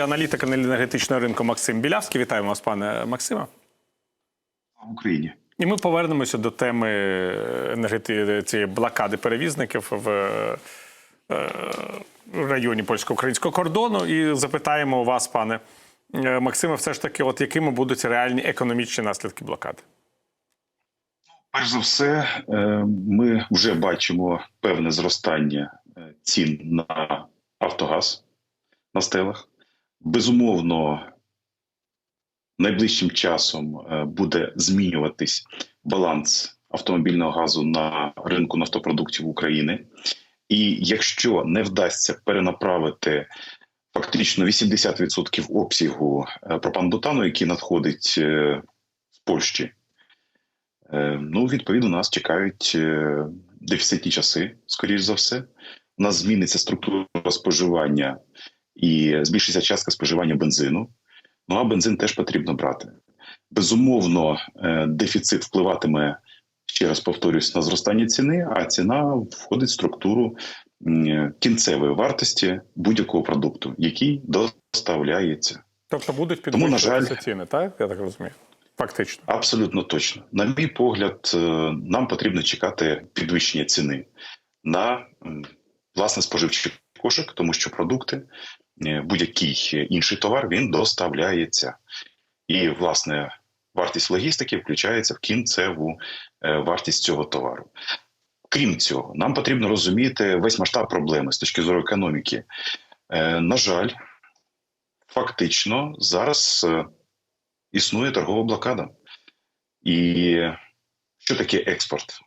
Аналітик енергетичного ринку Максим Білявський. Вітаємо вас, пане Максиме. в Україні. І ми повернемося до теми енергети... цієї блокади перевізників в е, районі польсько-українського кордону. І запитаємо у вас, пане е, Максиме, все ж таки, от якими будуть реальні економічні наслідки блокади? Перш за все, е, ми вже бачимо певне зростання е, цін на Автогаз на стелах. Безумовно, найближчим часом е, буде змінюватись баланс автомобільного газу на ринку нафтопродуктів України. І якщо не вдасться перенаправити фактично 80% обсягу е, пропанбутану, який надходить е, з Польщі, ну відповідно нас чекають дефіцитні часи, скоріш за все. У нас зміниться структура споживання і збільшиться частка споживання бензину. Ну а бензин теж потрібно брати. Безумовно, е, дефіцит впливатиме ще раз повторюсь на зростання ціни, а ціна входить в структуру кінцевої вартості будь-якого продукту, який доставляється. Тобто будуть Тому, на підвищуватися жаль- ціни, так? Я так розумію. Фактично. Абсолютно точно. На мій погляд, е, нам потрібно чекати підвищення ціни на власне споживчий кошик, тому що продукти, будь-який інший товар, він доставляється. І, власне, вартість логістики включається в кінцеву е, вартість цього товару. Крім цього, нам потрібно розуміти весь масштаб проблеми з точки зору економіки. Е, На жаль, фактично зараз е, існує торгова блокада. І що таке експорт?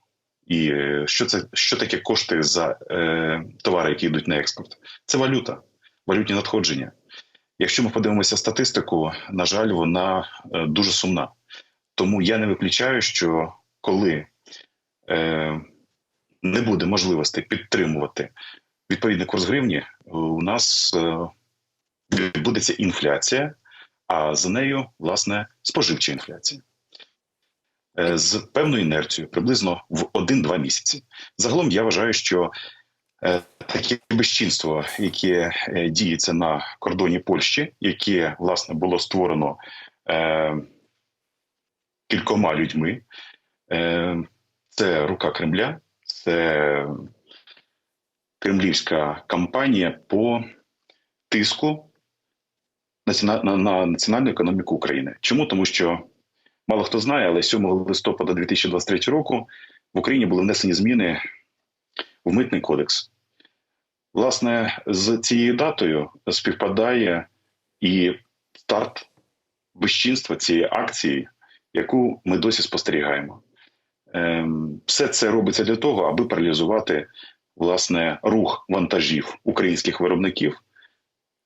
І е, що це що таке кошти за е, товари, які йдуть на експорт? Це валюта, валютні надходження. Якщо ми подивимося статистику, на жаль, вона е, дуже сумна. Тому я не виключаю, що коли е, не буде можливості підтримувати відповідний курс гривні, у нас е, відбудеться інфляція, а за нею, власне, споживча інфляція. Е, З певною інерцією, приблизно в 1-2 місяці. Загалом я вважаю, що таке безчинство, яке е, діється на кордоні Польщі, яке власне було створено е, кількома людьми, е, це рука Кремля, це кремлівська кампанія по тиску на національну економіку України. Чому? Тому що мало хто знає, але 7 листопада 2023 року в Україні були внесені зміни в митний кодекс. Власне, з цією датою співпадає і старт безчинства цієї акції, яку ми досі спостерігаємо. Ем, Все це робиться для того, аби паралізувати власне рух вантажів українських виробників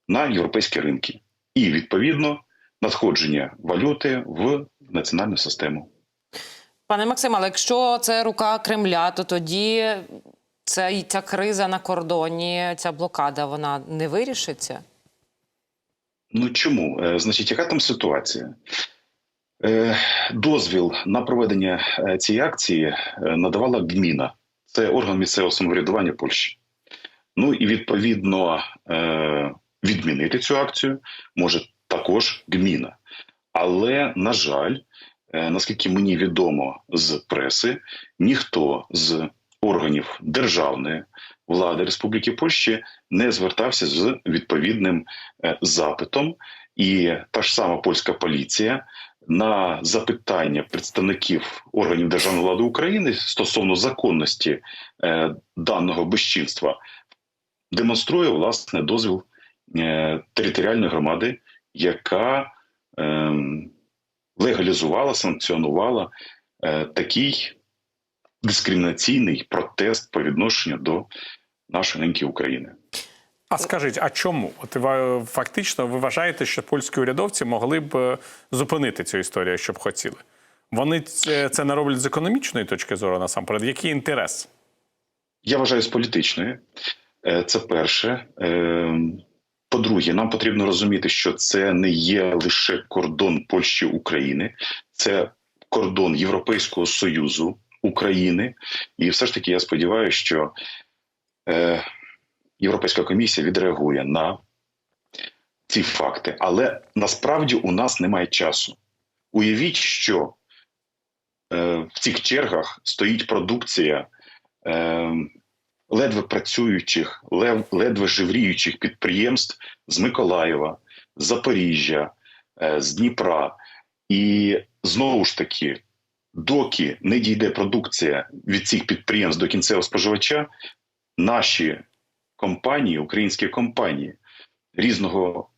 на європейські ринки і відповідно надходження валюти в національну систему. Пане Максим, але якщо це рука Кремля, то тоді ця, ця криза на кордоні, ця блокада, вона не вирішиться? Ну чому? Е, Значить, яка там ситуація? Е, Дозвіл на проведення е, цієї акції надавала Гміна, це орган місцевого самоврядування Польщі. Ну і відповідно відмінити цю акцію може також Гміна. Але, на жаль, наскільки мені відомо з преси, ніхто з органів державної влади Республіки Польщі не звертався з відповідним е, запитом, і та ж сама польська поліція на запитання представників органів державної влади України стосовно законності е, даного безчинства демонструє власне дозвіл е, територіальної громади, яка е, легалізувала, санкціонувала такий дискримінаційний протест по відношенню до нашої неньки України. А скажіть, а чому? От ви, фактично ви вважаєте, що польські урядовці могли б е, зупинити цю історію, якщо б хотіли? Вони це, це не роблять з економічної точки зору насамперед. Який інтерес? Я вважаю з політичної. Е, Це перше. Е, По-друге, нам потрібно розуміти, що це не є лише кордон Польщі України, це кордон Європейського Союзу України. І все ж таки я сподіваюся, що е, Європейська комісія відреагує на ці факти, але насправді у нас немає часу. Уявіть, що е, в цих чергах стоїть продукція е, ледве працюючих, ледве живріючих підприємств з Миколаєва, з Запоріжжя, е, з Дніпра. І знову ж таки, доки не дійде продукція від цих підприємств до кінцевого споживача, наші компанії, українські компанії різного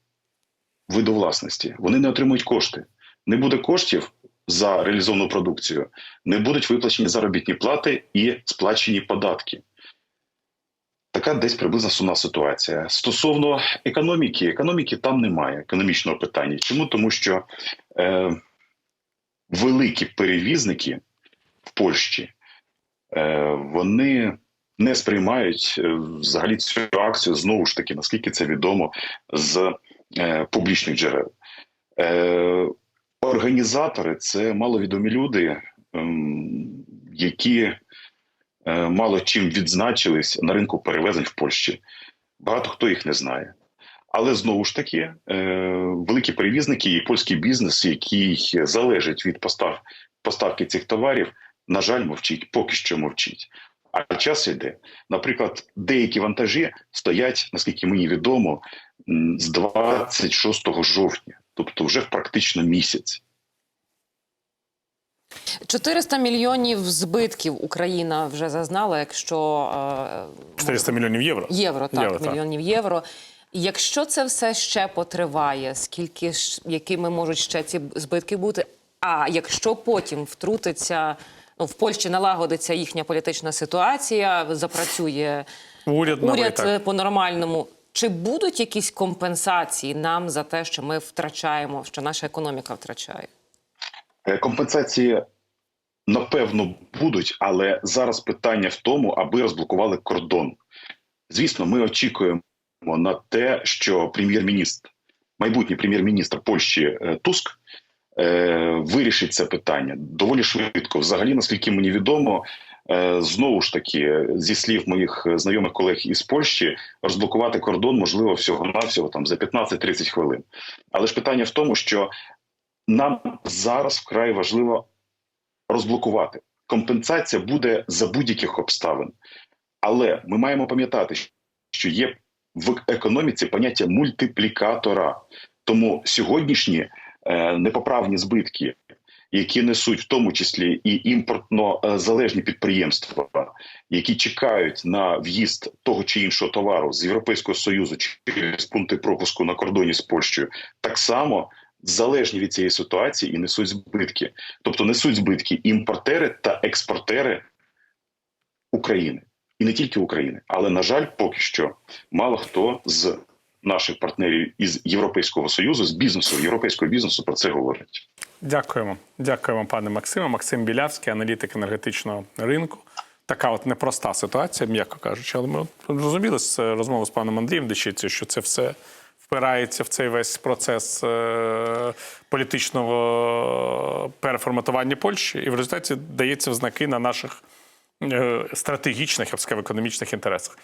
виду власності, вони не отримують кошти. Не буде коштів за реалізовану продукцію, не будуть виплачені заробітні плати і сплачені податки. Така десь приблизно сумна ситуація. Стосовно економіки, економіки там немає економічного питання. Чому? Тому що е, великі перевізники в Польщі е, вони не сприймають е, взагалі цю акцію знову ж таки, наскільки це відомо з е, публічних джерел. Організатори це маловідомі люди, ем, які мало чим відзначились на ринку перевезень в Польщі. Багато хто їх не знає. Але знову ж таки, е, великі перевізники і польський бізнес, який залежить від постав, поставки цих товарів, на жаль, мовчить, поки що мовчить. А час йде. Наприклад, деякі вантажі стоять, наскільки мені відомо, з 26 жовтня, тобто вже практично місяць. 400 мільйонів збитків Україна вже зазнала, якщо е, 400 мільйонів євро. євро, так, Євро, так. мільйонів євро. Якщо це все ще потриває, скільки ж якими можуть ще ці збитки бути? А якщо потім втрутиться, ну в Польщі налагодиться їхня політична ситуація, запрацює Уряд, уряд так. е, по-нормальному. Чи будуть якісь компенсації нам за те, що ми втрачаємо, що наша економіка втрачає? Е, Компенсації напевно будуть, але зараз питання в тому, аби розблокували кордон. Звісно, ми очікуємо на те, що прем'єр-міністр, майбутній прем'єр-міністр Польщі е, Туск е, вирішить це питання доволі швидко. Взагалі, наскільки мені відомо, е, знову ж таки, зі слів моїх знайомих колег із Польщі, розблокувати кордон можливо всього навсього там за 15-30 хвилин. Але ж питання в тому, що нам зараз вкрай важливо розблокувати. Компенсація буде за будь-яких обставин. Але ми маємо пам'ятати, що є в економіці поняття мультиплікатора. Тому сьогоднішні е, непоправні збитки, які несуть в тому числі і імпортно залежні підприємства, які чекають на в'їзд того чи іншого товару з Європейського союзу через пункти пропуску на кордоні з Польщею, так само залежні від цієї ситуації і несуть збитки. Тобто несуть збитки імпортери та експортери України. І не тільки України, але на жаль, поки що мало хто з наших партнерів із Європейського союзу, з бізнесу, європейського бізнесу про це говорить. Дякуємо. Дякуємо, пане Максиме. Максим Білявський, аналітик енергетичного ринку. Така от непроста ситуація, м'яко кажучи. Але ми от зрозуміли з розмови з паном Андрієм Дещиці, що це все впирається в цей весь процес е, політичного переформатування Польщі, і в результаті дається в знаки на наших стратегічних, я б сказав, економічних інтересах.